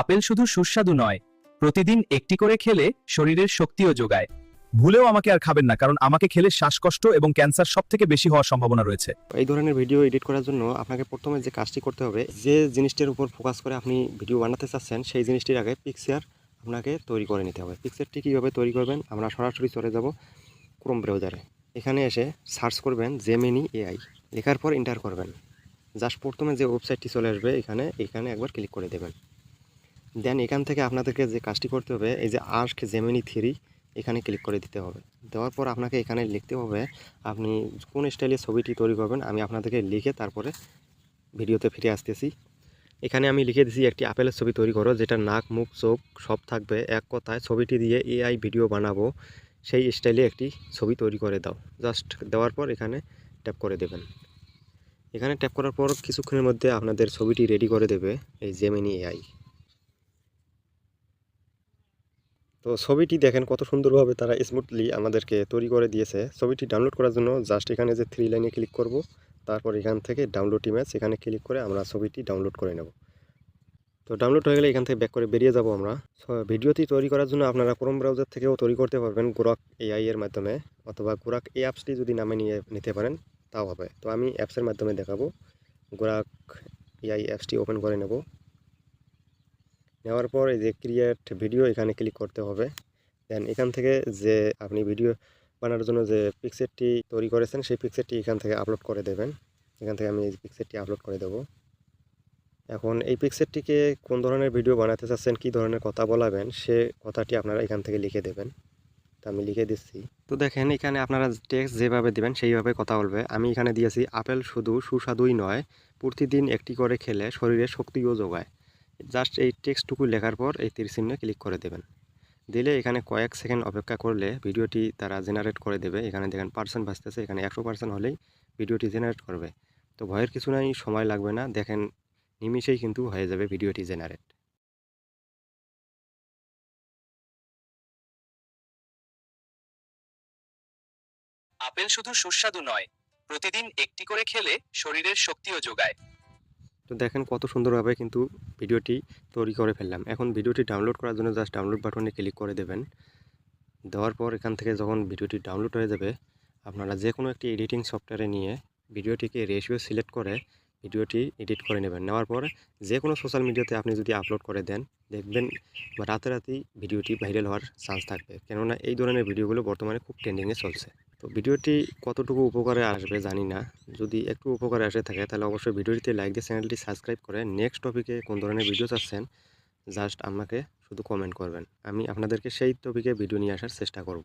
Apple শুধু সুস্বাদু নয়, প্রতিদিন একটি করে খেলে শরীরের শক্তিও যোগায়। ভুলেও আমাকে আর খাবেন না, কারণ আমাকে খেলে শ্বাসকষ্ট এবং ক্যান্সার সব থেকে বেশি হওয়ার সম্ভাবনা রয়েছে। এই ধরনের ভিডিও এডিট করার জন্য আপনাকে প্রথমে যে কাজটি করতে হবে, যে জিনিসটির উপর ফোকাস করে আপনি ভিডিও বানাতে চাচ্ছেন, সেই জিনিসটির আগে পিকচার আপনাকে তৈরি করে নিতে হবে। পিকচারটি কীভাবে তৈরি করবেন, আমরা সরাসরি চলে যাব ক্রোম ব্রাউজারে এখানে এসে সার্চ করবেন জেমিনি এআই লেখার পর এন্টার করবেন। জাস্ট প্রথমে যে ওয়েবসাইটটি চলে আসবে, এখানে এখানে একবার ক্লিক করে দেবেন। দেন এখান থেকে আপনাদেরকে যে কাজটি করতে হবে, এই যে আর্ক জেমিনি থ্রি এখানে ক্লিক করে দিতে হবে। দেওয়ার পর আপনাকে এখানে লিখতে হবে, আপনি কোন স্টাইলে ছবিটি তৈরি করবেন, আমি আপনাদেরকে লিখে তারপরে ভিডিওতে ফিরে আসতেছি। এখানে আমি লিখে দিছি একটি আপেলের ছবি তৈরি করো, যেটা নাক, মুখ, চোখ সব থাকবে এক কথায়। ছবিটি দিয়ে এআই ভিডিও বানাবো, সেই স্টাইলে একটি ছবি তৈরি করে দাও। জাস্ট দেওয়ার পর এখানে ট্যাপ করে দেবেন। এখানে ট্যাপ করার পর কিছুক্ষণের মধ্যে আপনাদের ছবিটি রেডি করে দেবে এই জেমিনি এআই তো ছবিটি দেখেন কত সুন্দরভাবে তারা স্মুথলি আমাদেরকে তৈরি করে দিয়েছে। ছবিটি ডাউনলোড করার জন্য জাস্ট এখানে যে থ্রি লাইনে ক্লিক করব, তারপর এখান থেকে ডাউনলোড ইমেজ এখানে ক্লিক করে আমরা ছবিটি ডাউনলোড করে নেব। তো ডাউনলোড হয়ে গেলে এখান থেকে ব্যাক করে বেরিয়ে যাব আমরা। ভিডিওটি তৈরি করার জন্য আপনারা ক্রোম ব্রাউজার থেকেও তৈরি করতে পারবেন গোরাক এআই এর মাধ্যমে অথবা গোরাক এই অ্যাপসটি যদি নামে নিয়ে নিতে পারেন, তাও হবে। তো আমি অ্যাপসের মাধ্যমে দেখাবো। গোরাক এআই অ্যাপসটি ওপেন করে নেব। নেওয়ার পর এই যে ক্রিয়েট ভিডিও এখানে ক্লিক করতে হবে। দেন এখান থেকে যে আপনি ভিডিও বানানোর জন্য যে পিকচারটি তৈরি করেছেন, সেই পিকচারটি এখান থেকে আপলোড করে দেবেন। এখান থেকে আমি এই পিকচারটি আপলোড করে দেব। এখন এই পিকচারটিকে কোন ধরনের ভিডিও বানাতে চাচ্ছেন, কী ধরনের কথা বলাবেন, সে কথাটি আপনারা এখান থেকে লিখে দেবেন। তো আমি লিখে দিচ্ছি। তো দেখেন, এখানে আপনারা টেক্সট যেভাবে দেবেন, সেইভাবে কথা বলবে। আমি এখানে দিয়েছি, আপেল শুধু সুস্বাদুই নয়, প্রতিদিন একটি করে খেলে শরীরে শক্তিও যোগায়। জাস্ট এই টেক্সটটুকু লেখার পর এই তীর চিহ্নে ক্লিক করে দেবেন। দিলে এখানে কয়েক সেকেন্ড অপেক্ষা করলে ভিডিওটি তারা জেনারেট করে দেবে। এখানে দেখেন পার্সেন্ট বাঁচতেছে এখানে একশো পার্সেন্ট হলেই ভিডিওটি জেনারেট করবে। তো ভয়ের কিছু নাই, সময় লাগবে না। দেখেন নিমিষেই কিন্তু হয়ে যাবে ভিডিওটি জেনারেট আপেল শুধু সুস্বাদু নয়, প্রতিদিন একটি করে খেলে শরীরের শক্তিও যোগায়। তো দেখেন কত সুন্দরভাবে কিন্তু ভিডিওটি তৈরি করে ফেললাম। এখন ভিডিওটি ডাউনলোড করার জন্য জাস্ট ডাউনলোড বাটনে ক্লিক করে দেবেন। দেওয়ার পর এখান থেকে যখন ভিডিওটি ডাউনলোড হয়ে যাবে, আপনারা যে কোনো একটি এডিটিং সফটওয়্যারে নিয়ে ভিডিওটিকে রেশিও সিলেক্ট করে ভিডিওটি এডিট করে নেবেন। নেওয়ার পর যে কোনো সোশ্যাল মিডিয়াতে আপনি যদি আপলোড করে দেন, দেখবেন রাতারাতি ভিডিওটি ভাইরাল হওয়ার চান্স থাকবে। কেননা এই ধরনের ভিডিওগুলো বর্তমানে খুব ট্রেন্ডিংয়ে চলছে। তো ভিডিওটি কতটুকু উপকারে আসবে জানি না। যদি একটু উপকারে আসে থাকে, তাহলে অবশ্যই ভিডিওটিতে লাইক দিয়ে চ্যানেলটি সাবস্ক্রাইব করে নেক্সট টপিকে কোন ধরনের ভিডিও চাচ্ছেন জাস্ট আমাকে শুধু কমেন্ট করবেন। আমি আপনাদেরকে সেই টপিকে ভিডিও নিয়ে আসার চেষ্টা করব।